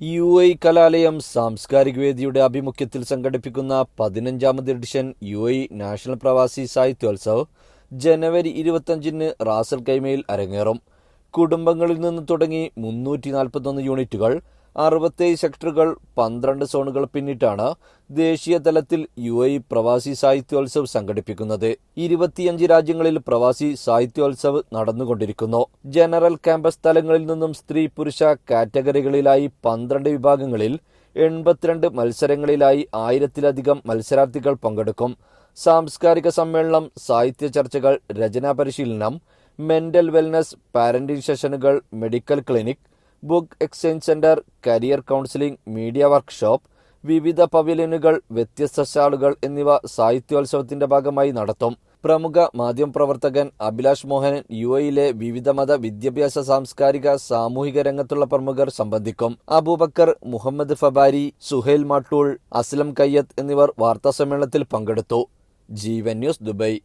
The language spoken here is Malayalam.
യു ഐ കലാലയം സാംസ്കാരിക വേദിയുടെ ആഭിമുഖ്യത്തിൽ സംഘടിപ്പിക്കുന്ന പതിനഞ്ചാമത് എഡിഷൻ യു ഐ നാഷണൽ പ്രവാസി സാഹിത്യോത്സവ് ജനുവരി ഇരുപത്തഞ്ചിന് റാസൽ കൈമയിൽ അരങ്ങേറും. കുടുംബങ്ങളിൽ നിന്ന് തുടങ്ങി മുന്നൂറ്റി നാൽപ്പത്തൊന്ന് യൂണിറ്റുകൾ അറുപത്തേഴ് സെക്ടറുകൾ പന്ത്രണ്ട് സോണുകൾ പിന്നിട്ടാണ് ദേശീയ തലത്തിൽ യു എ പ്രവാസി സാഹിത്യോത്സവ് സംഘടിപ്പിക്കുന്നത്. ഇരുപത്തിയഞ്ച് രാജ്യങ്ങളിൽ പ്രവാസി സാഹിത്യോത്സവ് നടന്നുകൊണ്ടിരിക്കുന്നു. ജനറൽ ക്യാമ്പസ് തലങ്ങളിൽ നിന്നും സ്ത്രീ പുരുഷ കാറ്റഗറികളിലായി പന്ത്രണ്ട് വിഭാഗങ്ങളിൽ എൺപത്തിരണ്ട് മത്സരങ്ങളിലായി ആയിരത്തിലധികം മത്സരാർത്ഥികൾ പങ്കെടുക്കും. സാംസ്കാരിക സമ്മേളനം സാഹിത്യ ചർച്ചകൾ രചനാ പരിശീലനം മെന്റൽ വെൽനസ് പാരന്റിംഗ് സെഷനുകൾ medical clinic book exchange centre career counselling media workshop വിവിധ പവലിയനുകൾ വ്യത്യസ്ത ശാളുകൾ എന്നിവ സാഹിത്യോത്സവത്തിന്റെ ഭാഗമായി നടത്തും. പ്രമുഖ മാധ്യമപ്രവർത്തകൻ അഭിലാഷ് മോഹൻ യു എയിലെ വിവിധ മത വിദ്യാഭ്യാസ സാംസ്കാരിക സാമൂഹിക രംഗത്തുള്ള പ്രമുഖർ സംബന്ധിക്കും. അബൂബക്കർ മുഹമ്മദ് ഫബാരി സുഹൈൽ മാട്ടൂൾ അസ്ലം കയ്യത്ത് എന്നിവർ വാർത്താസമ്മേളനത്തിൽ പങ്കെടുത്തു. Jeevan news Dubai.